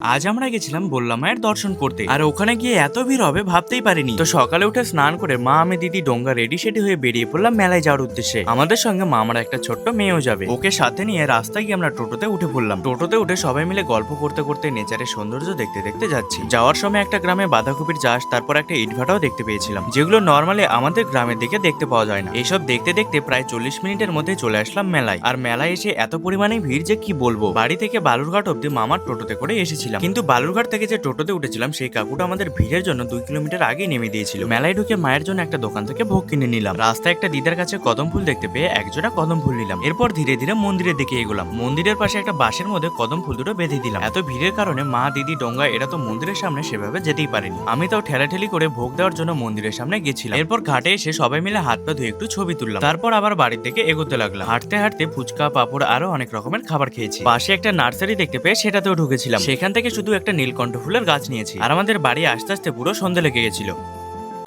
আজ আমরা গেছিলাম বললাম মায়ের দর্শন করতে। আর ওখানে গিয়ে এত ভিড় হবে ভাবতেই পারিনি। তো সকালে উঠে স্নান করে মা, আমি, দিদি, ডোঙ্গা রেডি সেডি হয়ে বেরিয়ে পড়লাম মেলায় যাওয়ার উদ্দেশ্যে। আমাদের সঙ্গে মামার একটা ছোট্ট মেয়েও যাবে। ওকে সাথে নিয়ে রাস্তায় গিয়ে আমরা টোটোতে উঠে পড়লাম। টোটোতে উঠে সবাই মিলে গল্প করতে করতে নেচারের সৌন্দর্য দেখতে দেখতে যাচ্ছি। যাওয়ার সময় একটা গ্রামে বাঁধাকপির চাষ, তারপর একটা ইটভাটাও দেখতে পেয়েছিলাম। যেগুলো নর্মালি আমাদের গ্রামের দিকে দেখতে পাওয়া যায় না। এইসব দেখতে দেখতে প্রায় চল্লিশ মিনিটের মধ্যে চলে আসলাম মেলায়। আর মেলায় এসে এত পরিমাণে ভিড় যে কি বলব? বাড়ি থেকে বালুরঘাট অব্দি মামার টোটোতে করে এসেছিলাম কিন্তু বালুরঘাট থেকে যে টোটোতে উঠেছিলাম, সেই কাকুটা আমাদের ভিড়ের জন্য দুই কিলোমিটার আগে নেমে দিয়েছিল। মেলায় ঢুকে মায়ের জন্য একটা দোকান থেকে ভোগ কিনে নিলাম। রাস্তায় একটা দিদার কাছে কদম ফুল দেখতে পেয়ে একজোড়া কদম ফুল নিলাম। এরপর ধীরে ধীরে মন্দিরের দিকে এগোলাম। মন্দিরের পাশে একটা বাঁশের মধ্যে কদম ফুল দুটো বেঁধে দিলাম। এত ভিড়ের কারণে মা, দিদি, ডোঙ্গা এরা তো মন্দিরের সামনে সেভাবে যেতেই পারেনি। আমি তাও ঠেলাঠেলি করে ভোগ দেওয়ার জন্য মন্দিরের সামনে গেছিলাম। এরপর ঘাটে এসে সবাই মিলে হাত পা ধুয়ে একটু ছবি তুললাম। তারপর আবার বাড়ির দিকে এগোতে লাগলাম। হাঁটতে হাঁটতে ফুচকা, পাপড়, আরও অনেক রকমের খাবার খেয়েছি। পাশে একটা নার্সারি দেখতে পেয়ে সেটাতেও ঢুকেছিলাম। সেখান থেকে শুধু একটা নীলকণ্ঠ ফুলের গাছ নিয়েছি। আর আমাদের বাড়ি আস্তে আস্তে পুরো সন্ধে লেগে গেছিল।